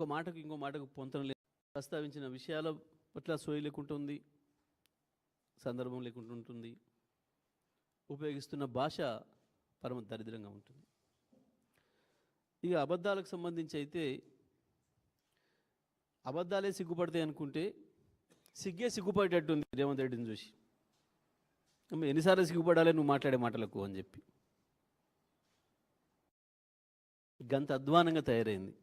ఒక మాటకు ఇంకో మాటకు పొంతన లేదు. ప్రస్తావించిన విషయాల పట్ల సోయి లేకుంటుంది సందర్భం లేకుండా ఉంటుంది ఉపయోగిస్తున్న భాష పరమ దరిద్రంగా ఉంటుంది. ఇక అబద్ధాలకు సంబంధించి అయితే అబద్ధాలే సిగ్గుపడతాయి అనుకుంటే సిగ్గే సిగ్గుపడేటట్టుంది రేవంత్ రెడ్డిని చూసి. ఎన్నిసార్లు సిగ్గుపడాలి నువ్వు మాట్లాడే మాటలకు అని చెప్పి. గంత అధ్వానంగా తయారైంది.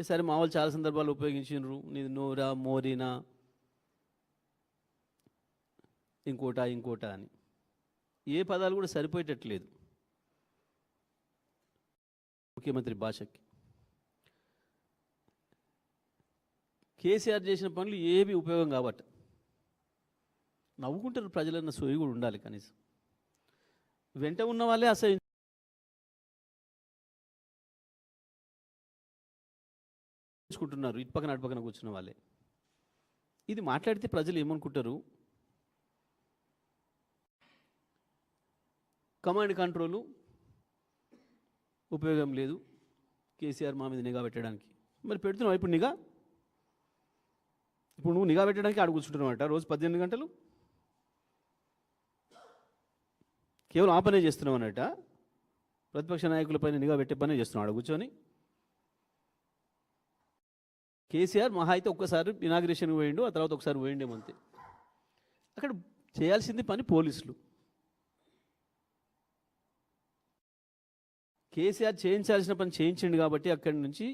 ఏ సరే మా వాళ్ళు చాలా సందర్భాలు ఉపయోగించినారు నీది నోరా మోరీనా? ఇంకోటా ఇంకోటా అని. ఏ పదాలు కూడా సరిపోయేటట్లేదు. ముఖ్యమంత్రి భాషకి. కేసీఆర్ చేసిన పనులు ఏవి ఉపయోగం కాబట్టి? నవ్వుకుంటారు ప్రజలన్న సోయి కూడా ఉండాలి కనీసం. వెంట ఉన్న వాళ్ళే అసహ్యం చేసుకుంటున్నారు ఇటు పక్కన అటు పక్కన కూర్చున్న వాళ్ళే. ఇది మాట్లాడితే ప్రజలు ఏమనుకుంటారు? కమాండ్ కంట్రోలు ఉపయోగం లేదు. కేసీఆర్ మా మీద నిఘా పెట్టడానికి. మరి పెడుతున్నావు ఇప్పుడు నిఘా? ఇప్పుడు నువ్వు నిఘా పెట్టడానికి ఆడ కూర్చుంటున్నావు రోజు పద్దెనిమిది గంటలు? కేవలం ఆ పనే చేస్తున్నావు అన్నట ప్రతిపక్ష నాయకులపైన నిఘా పెట్టే పనే చేస్తున్నావు ఆడ కూర్చొని? కేసీఆర్ మహా అయితే ఒక్కసారి ఇనాగ్రేషన్ పోయిండు ఆ తర్వాత ఒకసారి పోయిండేమో అంతే. అక్కడ చేయాల్సింది పని పోలీసులు. కేసీఆర్ చేయించాల్సిన పని చేయించిండు కాబట్టి అక్కడి నుంచి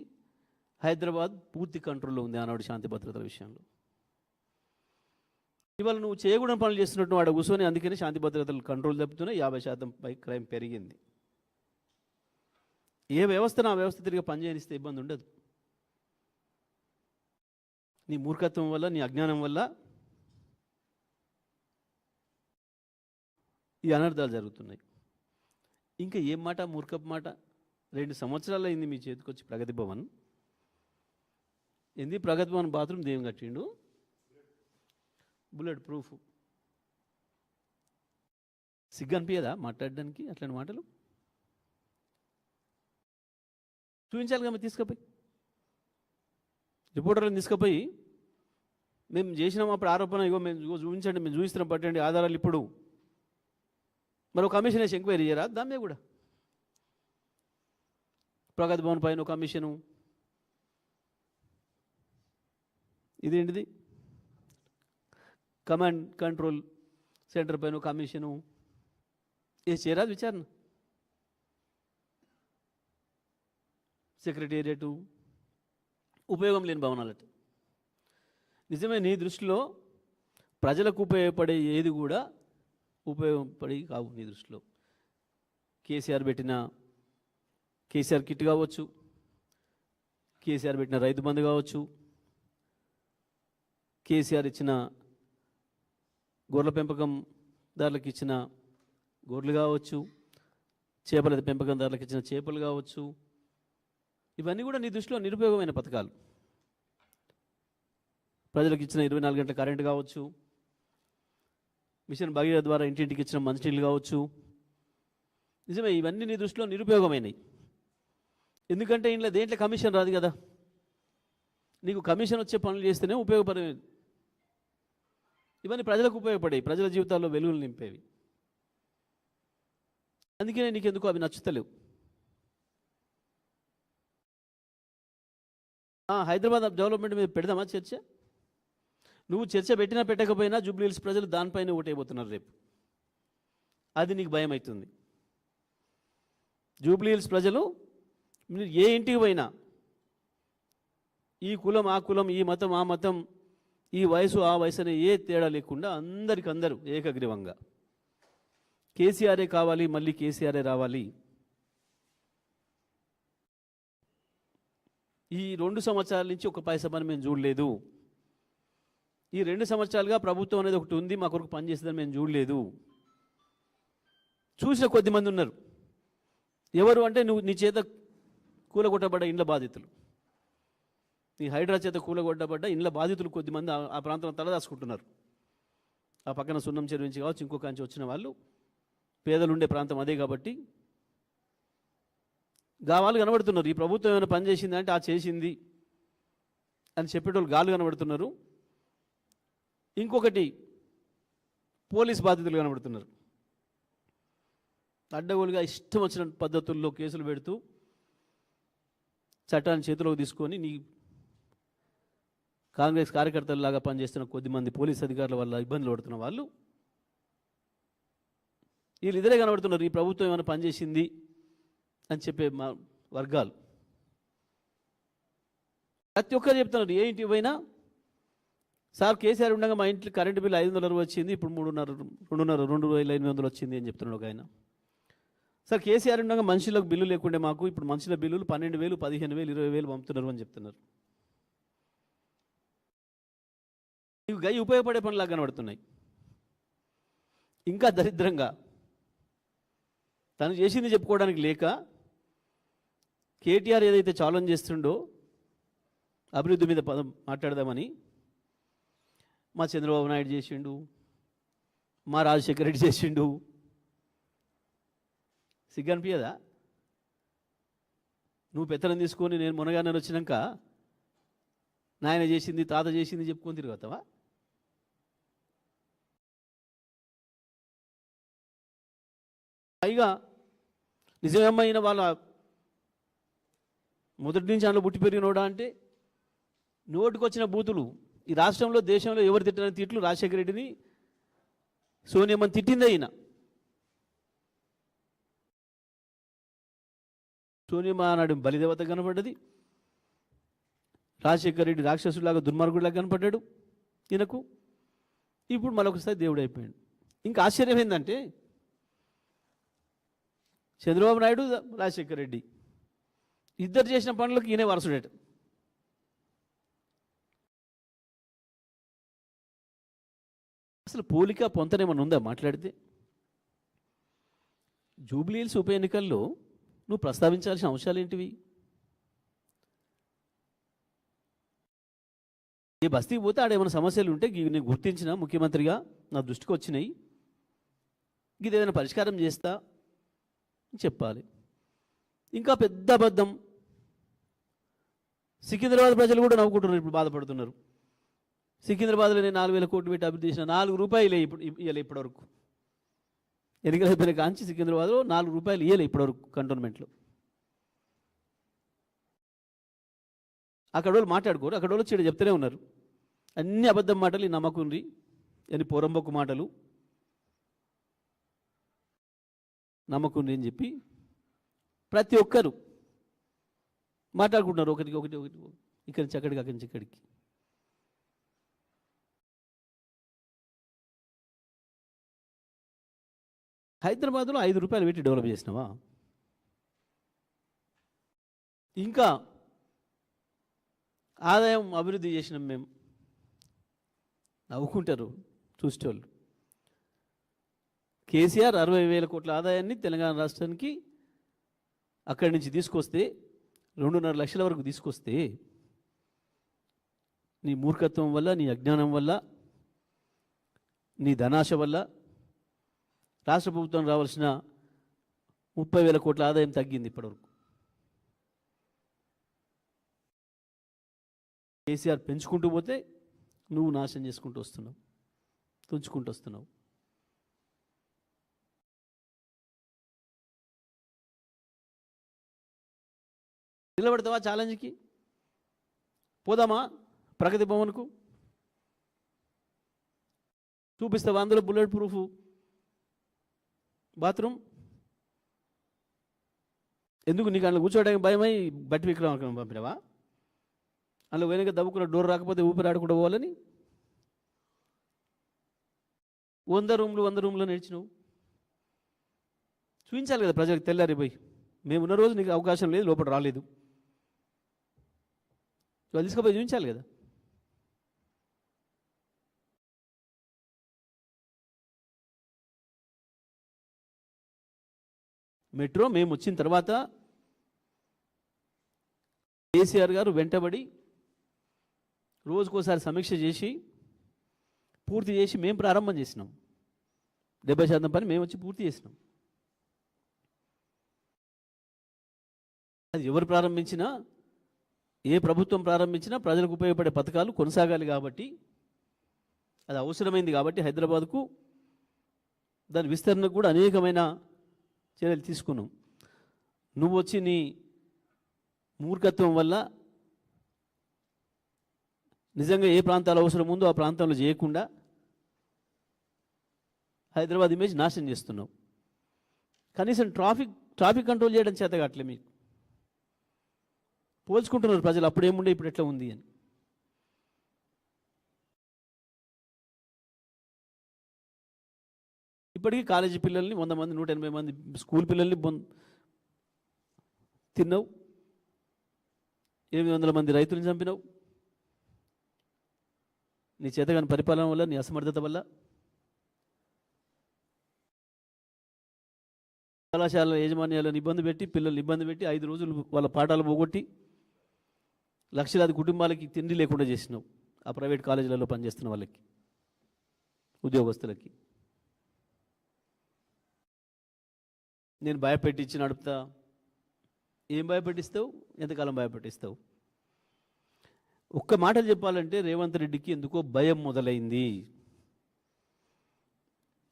హైదరాబాద్ పూర్తి కంట్రోల్లో ఉంది ఆనాడు శాంతి భద్రతల విషయంలో. ఇవాళ నువ్వు చేయకూడని పనులు చేస్తున్నట్టు వాడు కూర్చొని అందుకనే శాంతి భద్రతలు కంట్రోల్ తప్పుతున్నాయి యాభై శాతం పై క్రైమ్ పెరిగింది. ఏ వ్యవస్థను ఆ వ్యవస్థ తిరిగి పనిచేయనిస్తే ఇబ్బంది ఉండదు. నీ మూర్ఖత్వం వల్ల నీ అజ్ఞానం వల్ల ఈ అనర్థాలు జరుగుతున్నాయి. ఇంకా ఏం మాట మూర్ఖపు మాట రెండు సంవత్సరాలు అయింది మీ చేతికి వచ్చి ప్రగతి భవన్. ఏంది? ప్రగతి భవన్ బాత్రూమ్ దేవం కట్టిండు? Bullet proof. సిగ్గు అనిపించదా మాట్లాడడానికి అట్లాంటి మాటలు? చూపించాలి కదా తీసుకుపోయి. రిపోర్టర్లను తీసుకుపోయి మేము చేసినాం అప్పుడు ఆరోపణ ఇగో మేము చూపించండి మేము చూపిస్తున్నాం పట్టండి ఆధారాలు ఇప్పుడు. మరో కమిషన్ వేసి ఎంక్వైరీ చేయరా? దాని కూడా. ప్రగతి భవన్ పైన కమిషను. ఇదేంటిది? కమాండ్ కంట్రోల్ సెంటర్ పైన కమిషను. వేసి చేయరాదు విచారణ? సెక్రటేరియటు. ఉపయోగం లేని భవనాలట. నిజమే నీ దృష్టిలో ప్రజలకు ఉపయోగపడే ఏది కూడా ఉపయోగపడి కావు నీ దృష్టిలో. కేసీఆర్ పెట్టిన కేసీఆర్ కిట్ కావచ్చు కేసీఆర్ పెట్టిన రైతు బంధు కావచ్చు కేసీఆర్ ఇచ్చిన గొర్రెల పెంపకందారులకు ఇచ్చిన గొర్రెలు కావచ్చు చేపల పెంపకందారులకు ఇచ్చిన చేపలు కావచ్చు ఇవన్నీ కూడా నీ దృష్టిలో నిరుపయోగమైన పథకాలు. ప్రజలకు ఇచ్చిన ఇరవై నాలుగు గంటల కరెంట్ కావచ్చు. మిషన్ భగీరథ ద్వారా ఇంటింటికి ఇచ్చిన మంచినీళ్ళు కావచ్చు. నిజమే ఇవన్నీ నీ దృష్టిలో నిరుపయోగమైనవి ఎందుకంటే ఇంట్లో దేంట్లో కమిషన్ రాదు కదా? నీకు కమిషన్ వచ్చే పనులు చేస్తేనే ఉపయోగపడేవి. ఇవన్నీ ప్రజలకు ఉపయోగపడేవి ప్రజల జీవితాల్లో వెలుగులు నింపేవి. అందుకనే నీకెందుకు అవి నచ్చుతలేవు. హైదరాబాద్ డెవలప్మెంట్ మీద పెడదామా చర్చ? నువ్వు చర్చ పెట్టినా పెట్టకపోయినా జూబ్లీహిల్స్ ప్రజలు దానిపైన ఓటైపోతున్నారు రేపు. అది నీకు భయం అవుతుంది జూబ్లీహిల్స్ ప్రజలు మీరు ఏ ఇంటికి పోయినా ఈ కులం ఆ కులం ఈ మతం ఆ మతం ఈ వయసు ఆ వయసు అనే ఏ తేడా లేకుండా అందరికందరూ ఏకగ్రీవంగా. కేసీఆరే కావాలి మళ్ళీ కేసీఆరే రావాలి. ఈ రెండు సంవత్సరాల నుంచి ఒక పైసా పని మేము చూడలేదు. ఈ రెండు సంవత్సరాలుగా ప్రభుత్వం అనేది ఒకటి ఉంది మా కొరకు పనిచేస్తుందని మేము చూడలేదు. చూసిన కొద్ది మంది ఉన్నారు. ఎవరు అంటే నువ్వు నీ చేత కూలగొట్టబడ్డ ఇండ్ల బాధితులు. నీ హైడ్రా చేత కూలగొట్టబడ్డ ఇండ్ల బాధితులు కొద్దిమంది ఆ- ప్రాంతంలో తలదాచుకుంటున్నారు. ఆ పక్కన సున్నం చెరువు నుంచి కావచ్చు ఇంకొక నుంచి వచ్చిన వాళ్ళు పేదలుండే ప్రాంతం అదే కాబట్టి గావాలు కనబడుతున్నారు. ఈ ప్రభుత్వం ఏమైనా పని చేసింది అంటే ఆ చేసింది అని చెప్పేటోళ్ళు గాలు కనబడుతున్నారు. ఇంకొకటి పోలీస్ బాధితులు కనబడుతున్నారు. అడ్డగోలుగా ఇష్టం వచ్చిన పద్ధతుల్లో కేసులు పెడుతూ చట్టాన్ని చేతిలోకి తీసుకొని నీ కాంగ్రెస్ కార్యకర్తలలాగా పనిచేస్తున్న కొద్దిమంది పోలీస్ అధికారుల వల్ల ఇబ్బందులు పడుతున్న వాళ్ళు వీళ్ళు ఇద్దరే కనబడుతున్నారు. ఈ ప్రభుత్వం ఏమైనా పనిచేసింది అని చెప్పే మా వర్గాలు. ప్రతి ఒక్కరు చెప్తున్నారు ఏ ఇంటికి పోయినా సార్ కేసీఆర్ ఉండగా మా ఇంట్లో కరెంటు బిల్ ఐదు వందల వచ్చింది ఇప్పుడు మూడున్నర రెండున్నర రెండు వేల ఎనిమిది వందలు వచ్చింది అని చెప్తున్నాడు ఒక ఆయన. సార్ కేసీఆర్ ఉండగా మనుషులకు బిల్లు లేకుండే మాకు ఇప్పుడు మనుషుల బిల్లులు పన్నెండు వేలు పదిహేను వేలు ఇరవై వేలు పంపుతున్నారు అని చెప్తున్నారు. ఇవి గై ఉపయోగపడే పనులాగా కనబడుతున్నాయి. ఇంకా దరిద్రంగా తను చేసింది చెప్పుకోవడానికి లేక కేటీఆర్ ఏదైతే ఛాలెంజ్ చేస్తుండో అభివృద్ధి మీద పదం మాట్లాడదామని మా చంద్రబాబు నాయుడు చేసిండు మా రాజశేఖర రెడ్డి చేసిండు. సిగ్గనిపించదా నువ్వు పెత్తనం తీసుకొని నేను మునగానే వచ్చినాక నాయన చేసింది తాత చేసింది చెప్పుకొని తిరుగుతావా పైగా నిజమైన వాళ్ళ మొదటి నుంచి అందులో పుట్టి పెరిగినోడా అంటే? నోటికొచ్చిన బూతులు. ఈ రాష్ట్రంలో దేశంలో ఎవరు తిట్టిన తిట్లు? రాజశేఖర రెడ్డిని సోనియమ్మని తిట్టిందే ఈయన. సోనియమ్మ నాడు బలిదేవత కనపడ్డది. రాజశేఖర రెడ్డి రాక్షసులాగా దుర్మార్గుడిలాగా కనపడ్డాడు ఈయనకు. ఇప్పుడు మరొకసారి దేవుడు అయిపోయాడు. ఇంకా ఆశ్చర్యం ఏంటంటే చంద్రబాబు నాయుడు రాజశేఖర రెడ్డి ఇద్దరు చేసిన పనులకు ఈయనే వరసుడేట అసలు పోలిక పొంతనేమన్నా ఉందా మాట్లాడితే? జూబ్లీహిల్స్ ఉప ఎన్నికల్లో నువ్వు ప్రస్తావించాల్సిన అంశాలు ఏంటివి? ఏ బస్తీకి పోతే ఆడేమైనా సమస్యలు ఉంటే నేను గుర్తించిన ముఖ్యమంత్రిగా నా దృష్టికి వచ్చినాయి. ఇది ఏదైనా పరిష్కారం చేస్తా అని చెప్పాలి. ఇంకా పెద్ద అబద్ధం సికింద్రాబాద్ ప్రజలు కూడా నవ్వుకుంటున్నారు ఇప్పుడు బాధపడుతున్నారు. సికింద్రాబాద్లో నేను నాలుగు వేల కోట్లు పెట్టి అభివృద్ధి చేసిన నాలుగు రూపాయలు ఇప్పుడు ఇవ్వలే ఇప్పటివరకు. ఎన్నికలు అయిపోయిన కాంచి సికింద్రాబాద్లో నాలుగు రూపాయలు ఇవ్వలే ఇప్పటివరకు కంటోన్మెంట్లో. అక్కడ వాళ్ళు మాట్లాడుకోరు అక్కడ వాళ్ళు చెడు చెప్తూనే ఉన్నారు. అన్ని అబద్ధం మాటలు ఈ నమ్మకుంది అని పొరంబొక్కు మాటలు. నమ్మకుండ్రి అని చెప్పి ప్రతి ఒక్కరు మాట్లాడుకుంటున్నారు. ఒకరికి ఒకటి ఒకటి ఇక్కడి నుంచి అక్కడికి అక్కడి నుంచి ఇక్కడికి. హైదరాబాద్లో ఐదు రూపాయలు పెట్టి డెవలప్ చేసినావా? ఇంకా ఆదాయం అభివృద్ధి చేసినాం మేము నవ్వుకుంటారు చూసేవాళ్ళు కేసీఆర్ అరవై వేల కోట్ల ఆదాయాన్ని తెలంగాణ రాష్ట్రానికి అక్కడి నుంచి తీసుకొస్తే రెండున్నర లక్షల వరకు తీసుకొస్తే నీ మూర్ఖత్వం వల్ల నీ అజ్ఞానం వల్ల నీ ధనాశ వల్ల రాష్ట్ర ప్రభుత్వం రావాల్సిన ముప్పై వేల కోట్ల ఆదాయం తగ్గింది ఇప్పటివరకు. కేసీఆర్ పెంచుకుంటూ పోతే నువ్వు నాశనం చేసుకుంటూ వస్తున్నావు తుంచుకుంటూ వస్తున్నావు. నిలబడతావా ఛాలెంజ్కి? పోదామా ప్రగతి భవన్కు? చూపిస్తావా అందులో బుల్లెట్ ప్రూఫ్? బాత్రూమ్? ఎందుకు నీకు అందులో కూర్చోవడానికి భయమై బట్టి విక్రమ పంపినావా? అందులో వెనక దవ్వుకున్న డోర్ రాకపోతే ఊపిరి ఆడకుండా పోవాలని? వంద రూమ్లు వంద రూమ్లో నడిచినావు చూపించాలి కదా ప్రజలకు తెల్లారి పోయి మేము ఉన్న రోజు నీకు అవకాశం లేదు లోపల రాలేదు. వాళ్ళు తీసుకుపోయి చూపించాలి కదా. మెట్రో మేము వచ్చిన తర్వాత కేసీఆర్ గారు వెంటబడి రోజుకోసారి సమీక్ష చేసి పూర్తి చేసి మేము ప్రారంభం చేసినాం. డెబ్బై శాతం పని మేము వచ్చి పూర్తి చేసినాం. అది ఎవరు ప్రారంభించినా ఏ ప్రభుత్వం ప్రారంభించినా ప్రజలకు ఉపయోగపడే పథకాలు కొనసాగాలి కాబట్టి అది అవసరమైంది కాబట్టి హైదరాబాద్కు దాని విస్తరణకు కూడా అనేకమైన చర్యలు తీసుకున్నాం. నువ్వు వచ్చి నీ మూర్ఖత్వం వల్ల నిజంగా ఏ ప్రాంతాలు అవసరం ఉందో ఆ ప్రాంతంలో చేయకుండా హైదరాబాద్ ఇమేజ్ నాశనం చేస్తున్నావు. కనీసం ట్రాఫిక్ ట్రాఫిక్ కంట్రోల్ చేయడం చేత కావట్లే మీకు. పోల్చుకుంటున్నారు ప్రజలు అప్పుడు ఏముండే ఇప్పుడు ఎట్లా ఉంది అని. ఇప్పటికీ కాలేజీ పిల్లల్ని వంద మంది నూట ఎనభై మంది స్కూల్ పిల్లల్ని బొన్ తిన్నావు. ఎనిమిది వందల మంది రైతులను చంపినావు. నీ చేతగాని పరిపాలన వల్ల నీ అసమర్థత వల్ల. కళాశాల యాజమాన్యాలను ఇబ్బంది పెట్టి పిల్లల్ని ఇబ్బంది పెట్టి ఐదు రోజులు వాళ్ళ పాఠాలు పోగొట్టి లక్షలాది కుటుంబాలకి తిండి లేకుండా చేసినావు. ఆ ప్రైవేట్ కాలేజీలలో పనిచేస్తున్న వాళ్ళకి ఉద్యోగస్తులకి. నేను భయపెట్టించి నడుపుతా. ఏం భయపెట్టిస్తావు? ఎంతకాలం భయపెట్టిస్తావు? ఒక్క మాటలు చెప్పాలంటే రేవంత్ రెడ్డికి ఎందుకో భయం మొదలైంది.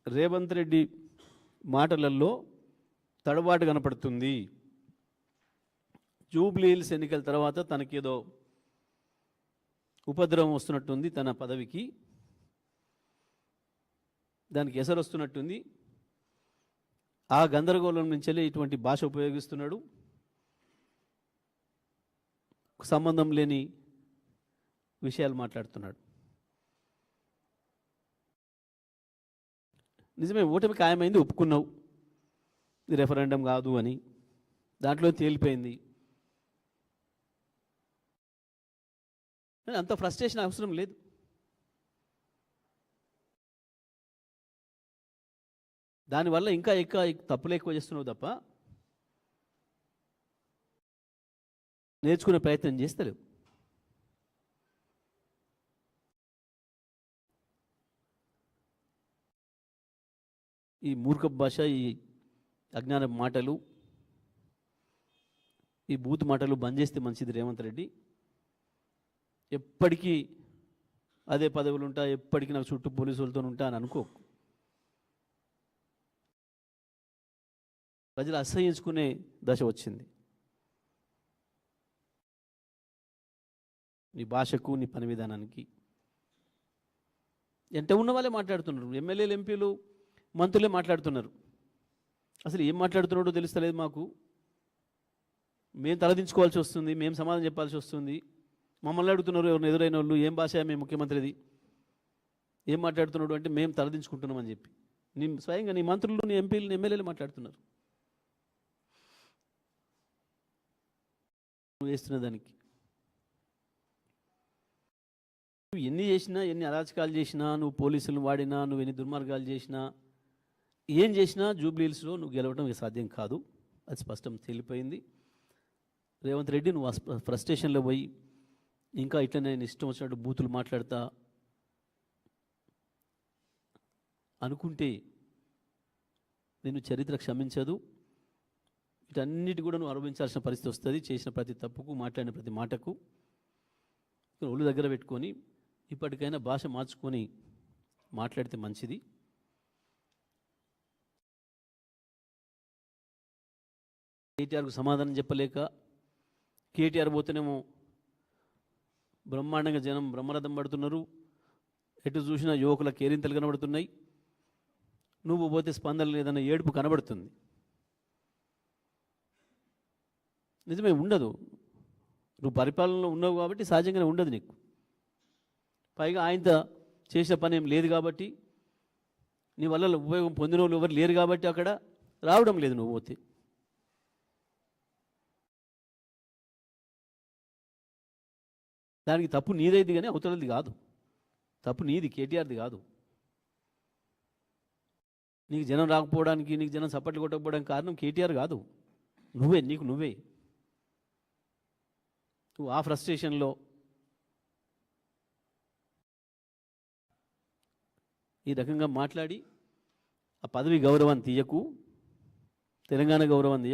రేవంత్ రెడ్డి మాటలలో తడబాటు కనపడుతుంది. జూబ్లీహిల్స్ ఎన్నికల తర్వాత తనకేదో ఉపద్రవం వస్తున్నట్టుంది తన పదవికి. దానికి ఎసరు వస్తున్నట్టుంది. ఆ గందరగోళం నుంచెల్లే ఇటువంటి భాష ఉపయోగిస్తున్నాడు. సంబంధం లేని విషయాలు మాట్లాడుతున్నాడు. నిజమే ఓటమి ఖాయమైంది ఒప్పుకున్నావు. ఇది రెఫరెండం కాదు అని. దాంట్లో తేలిపోయింది. అంత ఫ్రస్ట్రేషన్ అవసరం లేదు. దానివల్ల ఇంకా ఎక్కువ తప్పులు ఎక్కువ చేస్తున్నావు తప్ప నేర్చుకునే ప్రయత్నం చేస్తలేవు. ఈ మూర్ఖ భాష ఈ అజ్ఞాన మాటలు ఈ బూత్ మాటలు బంద్ చేస్తే మంచిది రేవంత్ రెడ్డి. ఎప్పటికీ అదే పదవులు ఉంటా ఎప్పటికీ నాకు చుట్టూ పోలీసులతో ఉంటా అని అనుకో. ప్రజలు అసహించుకునే దశ వచ్చింది. నీ భాషకు నీ పని విధానానికి. ఎంత ఉన్న వాళ్ళే మాట్లాడుతున్నారు. ఎమ్మెల్యేలు ఎంపీలు మంత్రులే మాట్లాడుతున్నారు. అసలు ఏం మాట్లాడుతున్నాడో తెలుస్తలేదు మాకు. మేము తలదించుకోవాల్సి వస్తుంది మేము సమాధానం చెప్పాల్సి వస్తుంది. మమ్మల్ని అడుగుతున్నారు ఎవరిని ఎదురైన వాళ్ళు ఏం భాష మేము ముఖ్యమంత్రిది? ఏం మాట్లాడుతున్నాడు? అంటే మేము తలదించుకుంటున్నామని చెప్పి. నీ స్వయంగా నీ మంత్రులు నీ ఎంపీలు నీ ఎమ్మెల్యేలు మాట్లాడుతున్నారు. నువ్వు వేస్తున్న దానికి. నువ్వు ఎన్ని చేసినా ఎన్ని అరాచకాలు చేసినా నువ్వు పోలీసులను వాడినా నువ్వు ఎన్ని దుర్మార్గాలు చేసినా ఏం చేసినా జూబ్లీహిల్స్లో నువ్వు గెలవడం సాధ్యం కాదు. అది స్పష్టం తేలిపోయింది. రేవంత్ రెడ్డి నువ్వు ఫ్రస్ట్రేషన్లో పోయి ఇంకా ఇట్లా నేను ఇష్టం వచ్చినట్టు బూతులు మాట్లాడతా అనుకుంటే నేను చరిత్ర క్షమించదు. వీటన్నిటి కూడా నువ్వు అనుభవించాల్సిన పరిస్థితి వస్తుంది. చేసిన ప్రతి తప్పుకు మాట్లాడిన ప్రతి మాటకు ఒళ్ళు దగ్గర పెట్టుకొని ఇప్పటికైనా భాష మార్చుకొని మాట్లాడితే మంచిది. కేటీఆర్కు సమాధానం చెప్పలేక కేటీఆర్ పోతేనేమో బ్రహ్మాండంగా జనం బ్రహ్మరథం పడుతున్నారు. ఎటు చూసినా యువకుల కేరింతలు కనబడుతున్నాయి. నువ్వు పోతే స్పందన లేదన్న ఏడుపు కనబడుతుంది. నిజమే ఉండదు. నువ్వు పరిపాలనలో ఉన్నావు కాబట్టి సహజంగానే ఉండదు నీకు. పైగా ఆయనతో చేసిన పని ఏం లేదు కాబట్టి నీ వల్ల ఉపయోగం పొందిన వాళ్ళు ఎవరు లేరు కాబట్టి అక్కడ రావడం లేదు నువ్వు పోతే. దానికి తప్పు నీదైది కానీ అవతలది కాదు. తప్పు నీది కేటీఆర్ది కాదు. నీకు జనం రాకపోవడానికి నీకు జనం సప్పట్లు కొట్టకపోవడానికి కారణం కేటీఆర్ కాదు. నువ్వే నీకు నువ్వే. నువ్వు ఆ ఫ్రస్ట్రేషన్లో. ఈ రకంగా మాట్లాడి ఆ పదవి గౌరవాన్ని తీయకు తెలంగాణ గౌరవాన్ని తీయకు.